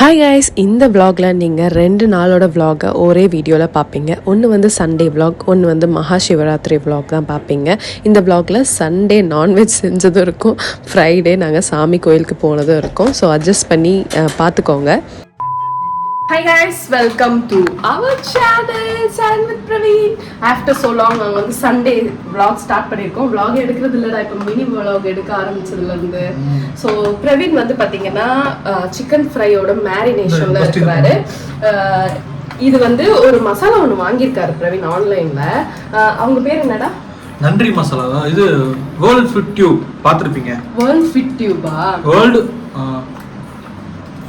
Hi guys இந்த vlogல நீங்கள் ரெண்டு நாளோட vlog-அ ஒரே வீடியோவில் பார்ப்பீங்க ஒன்று வந்து சண்டே vlog ஒன்று வந்து மகா சிவராத்திரி தான் பார்ப்பீங்க இந்த vlogல சண்டே நான்வெஜ் செஞ்சதும் இருக்கும். ஃப்ரைடே நாங்கள் சாமி கோயிலுக்கு போனதும் இருக்கும். ஸோ அட்ஜஸ்ட் பண்ணி பார்த்துக்கோங்க hi guys welcome to our channel sand with Praveen after so long நாங்கள் வந்து சண்டே vlog ஸ்டார்ட் பண்ணியிருக்கோம். Vlog எடுக்கிறது இல்லைடா இப்போ மினி vlog எடுக்க ஆரம்பிச்சதுலேருந்து ஸோ பிரவீன் வந்து பார்த்தீங்கன்னா சிக்கன் ஃப்ரையோட மேரினேஷனில் இருக்கிறாரு. இது வந்து ஒரு மசாலா ஒன்று வாங்கியிருக்காரு பிரவீன் ஆன்லைனில் அவங்க பேர் என்னடா? நன்றி மசாலா இது வேர்ல்ட் ஃபுட் டியூப் பார்த்துருப்பீங்க வேர்ல்ட் ஃபிட் டியூபா வேர்ல்டு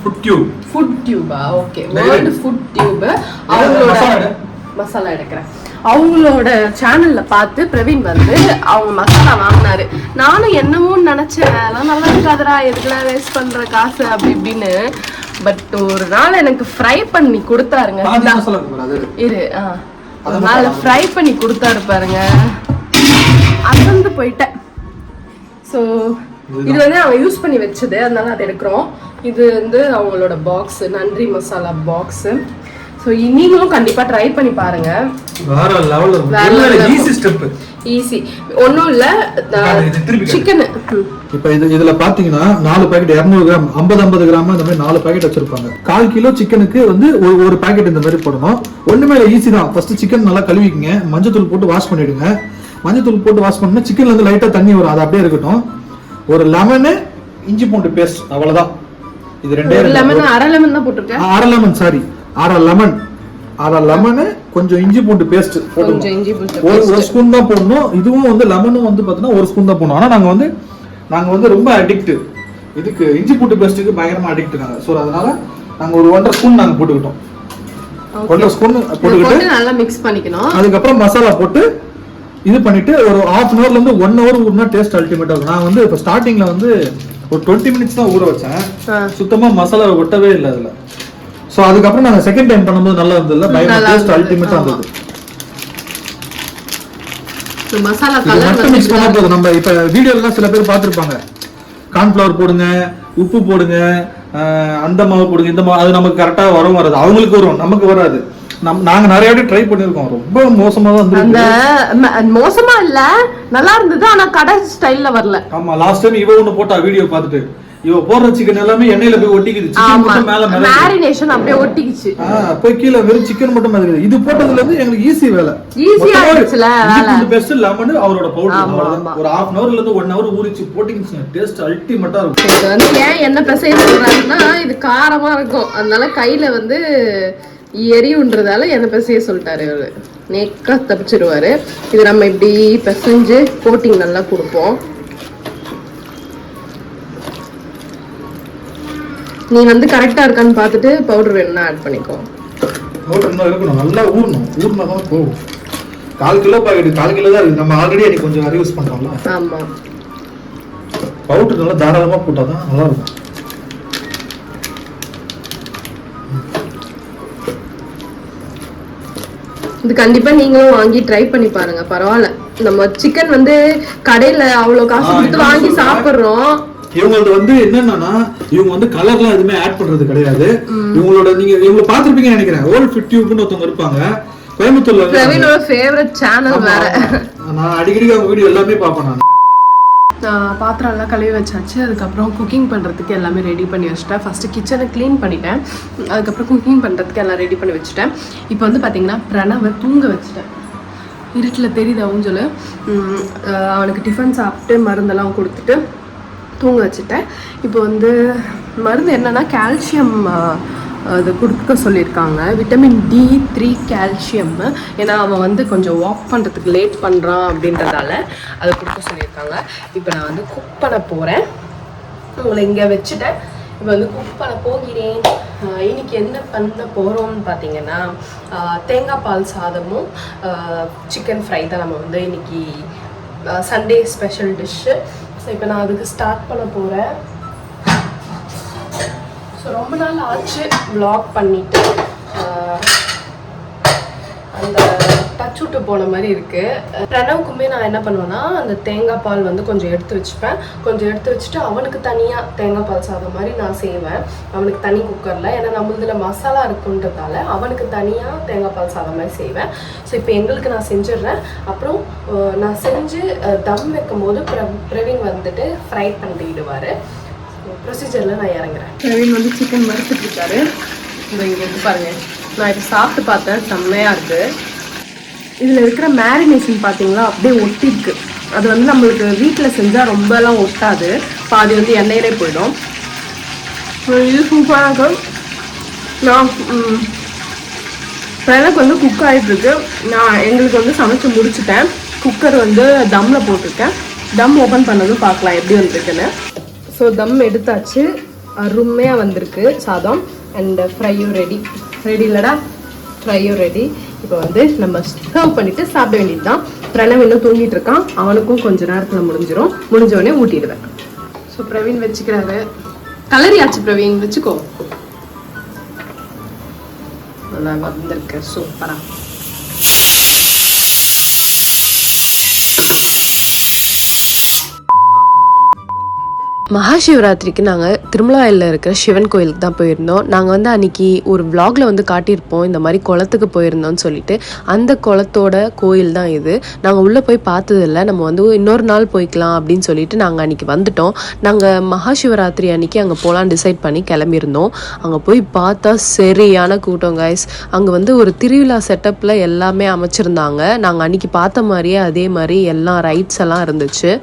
ஃபுட் டியூப் ஃபுட் டியூபா ஓகே வேர்ல்டு. ஃபுட் டியூப் அவங்களோட. மசாலா எடுக்கிறேன். அவங்களோட சேனல்ல பார்த்து பிரவீன் வந்து அவங்க மசாலா வாங்கினாரு. நானும் என்னமோன்னு நினைச்சேன். அதெல்லாம் நல்லா இருக்காதுடா. எதுக்குலாம் வேஸ்ட் பண்ற காசு? அப்படி இப்படின்னு. பட் ஒரு நாள் எனக்கு ஃப்ரை பண்ணி கொடுத்தாருங்க. இரு ஒரு நாள் ஃப்ரை பண்ணி கொடுத்தாரு பாருங்க. அசந்து போயிட்டேன். ஸோ இது வந்து அவங்க யூஸ் பண்ணி வச்சது. அதனால அதை எடுக்கிறோம். இது வந்து அவங்களோட பாக்ஸ் நன்றி மசாலா பாக்ஸ் ஸோ நீங்களும் கண்டிப்பா ட்ரை பண்ணி பாருங்க. வேற லெவல் ஈஸி. ஸ்டெப் ஈஸி ஒன்றும் இல்லை இது திருப்பி காட்டு. சிக்கனு இப்போ இது இதுல பாத்தீங்கன்னா நாலு பாக்கெட் இரநூறு கிராம் ஐம்பது ஐம்பது கிராம் இந்த மாதிரி நாலு பாக்கெட் வச்சிருப்பாங்க. கால் கிலோ சிக்கனுக்கு வந்து ஒரு ஒரு பாக்கெட் இந்த மாதிரி போடணும். ஒண்ணுமே ஈஸி தான். ஃபர்ஸ்ட் சிக்கன் நல்லா கழுவிக்கங்க. மஞ்சத்தூள் போட்டு வாஷ் பண்ணிடுங்க. மஞ்சத்தூள் போட்டு வாஷ் பண்ணா சிக்கன்ல இருந்து லைட்டா தண்ணி வரும். அது அப்படியே இருக்கட்டும். ஒரு லெமனு இஞ்சி பூண்டு பேஸ்ட் அவ்வளவுதான். இது ரெண்டே லெமன் அரை லெமன் தான் போட்டிருக்கேன் அரை லெமன் சாரி அரை லெமன் அரை லெமனு கொஞ்சம் இஞ்சி பூண்டு பேஸ்ட் கொஞ்சம் இஞ்சி பூண்டு ஒரு ஒரு ஸ்பூன் தான் போடணும். இதுவும் வந்து லெமனும் வந்து பார்த்தீங்கன்னா ஒரு ஸ்பூன் தான் போடணும். ஆனா நாங்க வந்து நாங்க வந்து ரொம்ப அடிக்ட் இதுக்கு இஞ்சி பூண்டு பேஸ்ட்டுக்கு பயங்கரமா அடிக்ட் நாங்க. ஸோ அதனால நாங்க ஒரு ஒன்றரை ஸ்பூன் நாங்க போட்டுக்கிட்டோம். ஒன்றரை ஸ்பூன் போட்டுக்கிட்டு போட்டு நல்லா மிக்ஸ் பண்ணிக்கணும். அதுக்கப்புறம் மசாலா போட்டு இது பண்ணிட்டு ஒரு ஹாஃப் அன் ஹவர்ல இருந்து ஒன் ஹவர் ஊறினா டேஸ்ட் அல்டிமேட்டா இருக்கும். நான் வந்து இப்போ ஸ்டார்டிங்ல வந்து ஒரு டுவெண்ட்டி மினிட்ஸ் தான் ஊற வச்சேன். சுத்தமா மசாலா ஒட்டவே இல்லை அதுல. ஸோ அதுக்கப்புறம் நாங்க செகண்ட் டைம் பண்ணும்போது நல்லா இருந்ததுல நல்லா டேஸ்ட் இருந்தது, அல்டிமேட்டா ஆமா. இருந்தது. மசாலா மட்டும் மிக்ஸ் பண்ணா போதும் நம்ம இப்ப வீடியோலாம் சில பேர் பார்த்திருப்பாங்க. கார்ன்ஃபிளவர் போடுங்க உப்பு போடுங்க அந்த மாவு போடுங்க இந்த மாவு அது நமக்கு கரெக்டா வரும் வராது. அவங்களுக்கு வரும் நமக்கு வராது. நம் நாங்க நிறைய வாட்டி ட்ரை பண்ணிருக்கோம் ரொம்ப மோசமா தான் அந்த மோசமா இல்ல நல்லா இருந்தது ஆனா கடை ஸ்டைல்ல வரல. ஆமா லாஸ்ட் டைம் இவ ஒண்ணு போட்டா வீடியோ பார்த்துட்டு இவ போடுற சிக்கன் எல்லாமே எண்ணெயில போய் ஒட்டிக்குது. சிக்கன் மட்டும் மேல மேல மேரினேஷன் அப்படியே ஒட்டிக்கிச்சு. போய் கீழே வெறும் சிக்கன் மட்டும் மாதிரி இது போட்டதுல இருந்து எங்களுக்கு ஈஸி வேலை. ஆ இருந்துச்சுல வேலை. பெஸ்ட் லெமன் அவரோட பவுடர். ஒரு ஹாஃப் அன் ஹவர்ல இருந்து ஒன் ஹவர் ஊறிச்சு. போட்டிங்க டேஸ்ட் அல்டிமேட்டா இருக்கும். இது வந்து ஏன் என்ன பிசைய சொல்றாருன்னா இது காரமா இருக்கும். அதனால கையில வந்து எரியுன்றதால என்ன பிசைய சொல்லிட்டாரு இவரு. நேக்கா தப்பிச்சிருவாரு. இது நம்ம இப்படி பிசைஞ்சு கோட்டிங் நல்லா கொடுப்போம். நீ வந்து கரெக்டா இருக்கான்னு பார்த்துட்டு பவுடர் வேணும்னா ஆட் பண்ணிக்கோ. பவுடர் நல்லா ஊறணும். ஊறினா தான் போகும். கால் கிலோ பாக்கெட் கால் கிலோ தான் இருக்கு. நம்ம ஆல்ரெடி அன்னைக்கு கொஞ்சம் யூஸ் பண்றோம்ல. ஆமா. பவுடர் நல்லா தாராளமா போட்டா தான் நல்லா இருக்கும். இது கண்டிப்பா நீங்களும் வாங்கி ட்ரை பண்ணி பாருங்க. பரவாயில்ல. நம்ம சிக்கன் வந்து கடையில அவ்வளவு காசு கொடுத்து வாங்கி. சாப்பிடுறோம். இவங்களது வந்து என்னன்னா இவங்க வந்து கலர்லாம் எதுவுமே ஆட் பண்றது கிடையாது. இவங்களோட நீங்க இவங்க பாத்திருப்பீங்கன்னு நினைக்கிறேன். ஓல்ட் ஃபிட் டியூப்னு ஒருத்தவங்க இருப்பாங்க. கோயம்புத்தூர்ல ஃபேவரட் சேனல் வேற. நான் அடிக்கடி அவங்க வீடியோ எல்லாமே பார்ப்பேன் நான். பாத்திரம்லாம் கழுவி வச்சாச்சு. அதுக்கப்புறம் குக்கிங் பண்ணுறதுக்கு எல்லாமே ரெடி பண்ணி வச்சுட்டேன். ஃபஸ்ட்டு கிச்சனை க்ளீன் பண்ணிட்டேன். அதுக்கப்புறம் குக்கிங் பண்ணுறதுக்கு எல்லாம் ரெடி பண்ணி வச்சுட்டேன். இப்போ வந்து பார்த்தீங்கன்னா பிரணவை தூங்க வச்சுட்டேன். இருட்டில் தெரியுது ஊஞ்சல் உம், அவனுக்கு டிஃபன் சாப்பிட்டு மருந்தெல்லாம் கொடுத்துட்டு தூங்க வச்சுட்டேன். இப்போ வந்து மருந்து என்னென்னா கால்சியம் அது கொடுக்க சொல்லியிருக்காங்க. விட்டமின் டி த்ரீ கால்சியம் ஏன்னா அவன் வந்து கொஞ்சம் வாக் பண்ணுறதுக்கு லேட் பண்ணுறான் அப்படின்றதால அதை கொடுக்க சொல்லியிருக்காங்க. இப்போ நான் வந்து குக் பண்ண போகிறேன் உங்களை இங்கே வச்சுட்டேன் இப்போ வந்து குக் பண்ண போகிறேன். இன்னைக்கு என்ன பண்ண போகிறோம்னு பார்த்தீங்கன்னா தேங்காய் பால் சாதமும் சிக்கன் ஃப்ரை தான் நம்ம வந்து இன்னைக்கு சண்டே ஸ்பெஷல் டிஷ்ஷு ஸோ இப்போ நான் அதுக்கு ஸ்டார்ட் பண்ண போகிறேன் ரொம்ப நாள் ஆச்சு ப்ளாக் பண்ணிட்டு. அந்த டச் விட்டு போன மாதிரி இருக்கு. பிரணவுக்குமே நான் என்ன பண்ணுவேன்னா அந்த தேங்காய் பால் வந்து கொஞ்சம் எடுத்து வச்சுப்பேன். கொஞ்சம் எடுத்து வச்சுட்டு அவனுக்கு தனியாக தேங்காய் பால் சாதம் மாதிரி நான் செய்வேன். அவனுக்கு தனி குக்கரில் ஏன்னா நம்மளதில் மசாலா இருக்குன்றதால அவனுக்கு தனியாக தேங்காய் பால் சாதம் மாதிரி செய்வேன். ஸோ இப்போ எங்களுக்கு நான் செஞ்சிடுறேன். அப்புறம் நான் செஞ்சு தம் தம் வைக்கும்போது பிர பிரவீன் வந்துட்டு ஃப்ரை பண்ணிடுவார் ப்ரொசீஜரில் நான் இறங்குறேன். பிரவீன் வந்து சிக்கன் மறுத்துட்டு இருக்காரு. இதை இங்கே இருக்கு பாருங்க. நான் இப்போ சாப்பிட்டு பார்த்தேன். செம்மையாக இருக்குது இதில் இருக்கிற மேரினேஷன் பார்த்தீங்களா? அப்படியே ஒட்டிருக்கு அது வந்து நம்மளுக்கு வீட்டில் செஞ்சால் ரொம்பலாம் ஒட்டாது. பாதி வந்து எண்ணெயிலே போயிடும். இது சூப்பராக இருக்கும் நான் எனக்கு வந்து குக் ஆகிட்டுருக்கு நான் எங்களுக்கு வந்து சமைச்சு முடிச்சுட்டேன். குக்கர் வந்து தம்மில் போட்டிருக்கேன். தம் ஓப்பன் பண்ணதும் பார்க்கலாம் எப்படி வந்திருக்குன்னு. ஸோ தம் எடுத்தாச்சு. அருமையாக வந்திருக்கு சாதம். அண்ட் ஃப்ரையும் ரெடி ரெடி இல்லடா? ஃப்ரையும் ரெடி இப்போ வந்து நம்ம சர்வ் பண்ணிட்டு சாப்பிட வேண்டியது தான் பிரணவ் இன்னும் தூங்கிட்டு இருக்கான். அவனுக்கும் கொஞ்ச நேரத்தில் முடிஞ்சிடும் முடிஞ்சவொடனே ஊட்டிடுவேன். ஸோ பிரவீன் வச்சுக்கிறாரு. கலரியாச்சு பிரவீன். வச்சுக்கோ. நல்லா வந்திருக்கு. சூப்பராக மகாசிவராத்திரிக்கு நாங்கள் திருமலாயில் இருக்கிற சிவன் கோயிலுக்கு தான் போயிருந்தோம். நாங்கள் வந்து அன்னைக்கு ஒரு vlogல வந்து காட்டியிருப்போம். இந்த மாதிரி குளத்துக்கு போயிருந்தோம்னு சொல்லிட்டு. அந்த குளத்தோட கோயில் தான் இது. நாங்கள் உள்ளே போய் பார்த்ததில்ல. நம்ம வந்து இன்னொரு நாள் போய்க்கலாம் அப்படின்னு சொல்லிட்டு நாங்கள் அன்றைக்கி வந்துட்டோம். நாங்கள் மகாசிவராத்திரி அன்றைக்கி அங்கே போகலான்னு டிசைட் பண்ணி கிளம்பியிருந்தோம். அங்கே போய் பார்த்தா சரியான கூட்டம் கைஸ் அங்கே வந்து ஒரு திருவிழா செட்டப்பில் எல்லாமே அமைச்சிருந்தாங்க. நாங்கள் அன்னைக்கு பார்த்த மாதிரியே அதே மாதிரி எல்லாம் ரைட்ஸ் எல்லாம் இருந்துச்சு.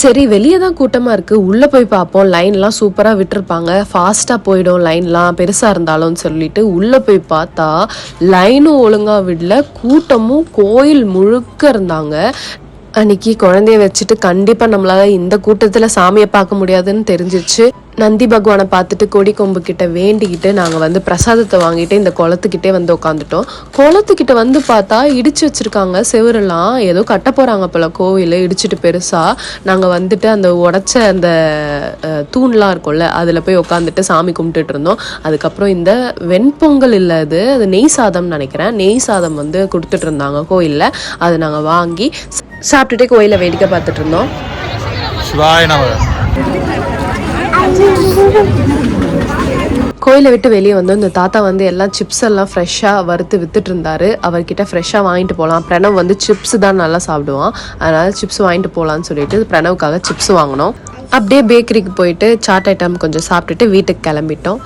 சரி வெளியே தான் கூட்டமாக இருக்குது உள்ளே போய் பார்ப்போம். லைன்லாம் சூப்பராக விட்டுருப்பாங்க. ஃபாஸ்ட்டாக போயிடும் லைன்லாம் பெருசாக இருந்தாலும் சொல்லிட்டு உள்ளே போய் பார்த்தா லைனும் ஒழுங்காக விடல. கூட்டமும் கோயில் முழுக்க இருந்தாங்க. அன்னைக்கு குழந்தைய வச்சுட்டு கண்டிப்பாக நம்மளால இந்த கூட்டத்தில் சாமியை பார்க்க முடியாதுன்னு தெரிஞ்சிச்சு நந்தி பகவானை பார்த்துட்டு கொடி கொம்பு கிட்ட வேண்டிக்கிட்டு நாங்கள் வந்து பிரசாதத்தை வாங்கிட்டு இந்த குளத்துக்கிட்டே வந்து உட்காந்துட்டோம் குளத்துக்கிட்ட வந்து பார்த்தா இடிச்சு வச்சிருக்காங்க. செவரெல்லாம் ஏதோ கட்ட போகிறாங்க போல கோவில் இடிச்சிட்டு பெருசாக நாங்கள் வந்துட்டு அந்த உடச்ச அந்த தூண்லாம் இருக்கும்ல அதில் போய் உட்காந்துட்டு சாமி கும்பிட்டுட்டு இருந்தோம். அதுக்கப்புறம் இந்த வெண்பொங்கல் இல்லை அது அது நெய் சாதம்னு நினைக்கிறேன். நெய் சாதம் வந்து கொடுத்துட்டு இருந்தாங்க கோயிலில் அதை நாங்கள் வாங்கி சாப்பிட்டுட்டே கோயிலை வேடிக்கை பார்த்துட்டு இருந்தோம். சிவாய கோயிலை விட்டு வெளியே வந்து இந்த தாத்தா வந்து எல்லாம் சிப்ஸ் எல்லாம் ஃப்ரெஷ்ஷாக வறுத்து வித்துட்டு இருந்தாரு அவர்கிட்ட ஃப்ரெஷ்ஷாக வாங்கிட்டு போகலாம் பிரணவ் வந்து சிப்ஸ் தான் நல்லா சாப்பிடுவான். அதனால சிப்ஸ் வாங்கிட்டு போகலான்னு சொல்லிட்டு பிரணவுக்காக சிப்ஸ் வாங்கினோம். அப்படியே பேக்கரிக்கு போயிட்டு சாட் ஐட்டம் கொஞ்சம் சாப்பிட்டுட்டு வீட்டுக்கு கிளம்பிட்டோம்.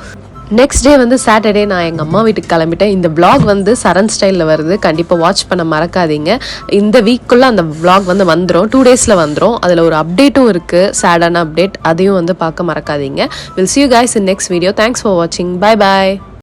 நெக்ஸ்ட் டே வந்து சாட்டர்டே நான் எங்கள் அம்மா வீட்டுக்கு கிளம்பிட்டேன். இந்த vlog வந்து சரண் ஸ்டைலில் வருது. கண்டிப்பாக வாட்ச் பண்ண மறக்காதீங்க. இந்த வீக்குள்ளே அந்த vlog வந்து வந்துடும் டூ டேஸில் வந்துடும் அதில் ஒரு அப்டேட்டும் இருக்குது சேடான அப்டேட் அதையும் வந்து பார்க்க மறக்காதீங்க. Will see you guys in next video thanks for வாட்சிங் பாய் பாய்